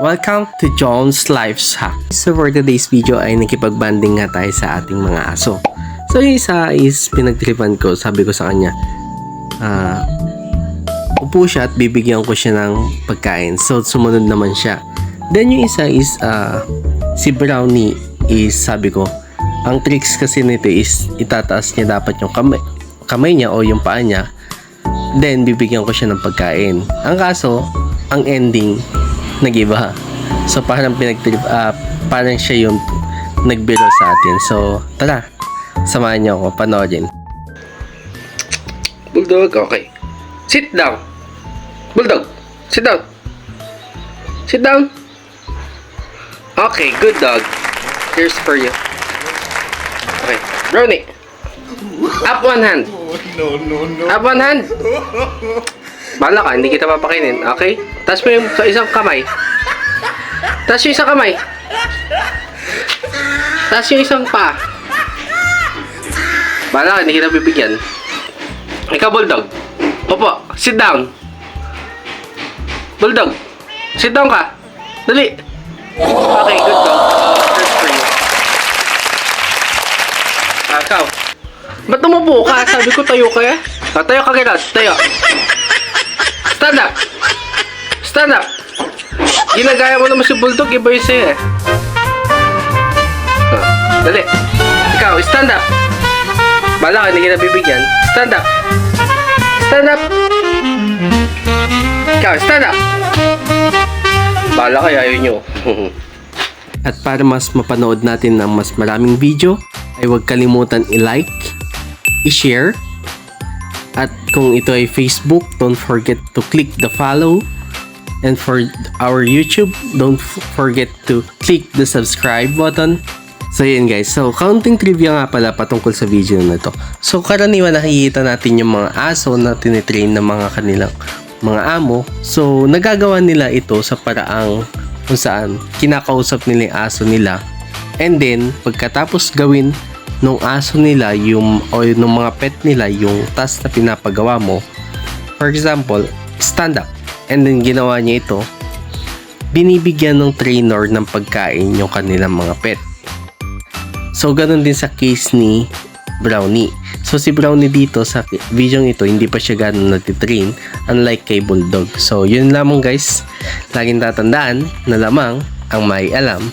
Welcome to John's Life's Hack. So for today's video ay nakipagbanding nga tayo sa ating mga aso. So yung isa is pinagtripan ko, sabi ko sa kanya, ah, upo siya at bibigyan ko siya ng pagkain. So sumunod naman siya. Then yung isa is ah, si Brownie is sabi ko, ang tricks kasi nito is itataas niya dapat yung kamay, kamay niya o yung paa niya. Then bibigyan ko siya ng pagkain. Ang kaso, ang ending, nag-iba. So parang pinagtrip, ah, parang siya yung nagbiro sa atin. So tara, samahan niyo ako, panoorin. Bulldog, okay. Sit down. Bulldog, sit down. Sit down. Okay, good dog. Here's for you. Okay, Brownie. Up one hand. No, no, no. Up one hand. Bala ka, hindi kita papakainin. Okay? Taas mo yung sa isang kamay. Taas yung isang kamay. Taas yung isang pa. Bala ka, hindi kita bibigyan. Ikaw, Bulldog. Opo, sit down. Bulldog, sit down ka. Dali. Okay, good dog. Ah, ikaw. Ba't umupo ka? Sabi ko tayo ka eh. Ah, tayo ka gano'n. Tayo. Stand up. Stand up. Ginagaya mo naman si Bulldog. Iba yung sa'yo eh. Ah, dali. Ikaw, stand up. Bala ka, hindi kita. Stand up. Stand up. Ikaw, stand up. Bala kayo, ayaw nyo. At para mas mapanood natin ng mas maraming video, ay huwag kalimutan i-like, i-share, at kung ito ay Facebook, don't forget to click the follow. And for our YouTube, don't forget to click the subscribe button. So yun guys, so counting trivia nga pala patungkol sa video na to. So karaniwan nakikita natin yung mga aso na tinitrain ng mga kanilang mga amo. So nagagawa nila ito sa paraang kung saan kinakausap nila yung aso nila. And then pagkatapos gawin nung aso nila yung o nung mga pet nila yung task na pinapagawa mo. For example, stand up. And then ginawa niya ito, binibigyan ng trainer ng pagkain yung kanilang mga pet. So, ganun din sa case ni Brownie. So, si Brownie dito sa video ito, hindi pa siya ganun natitrain unlike kay Bulldog. So, yun lamang guys. Laging tatandaan na lamang ang may alam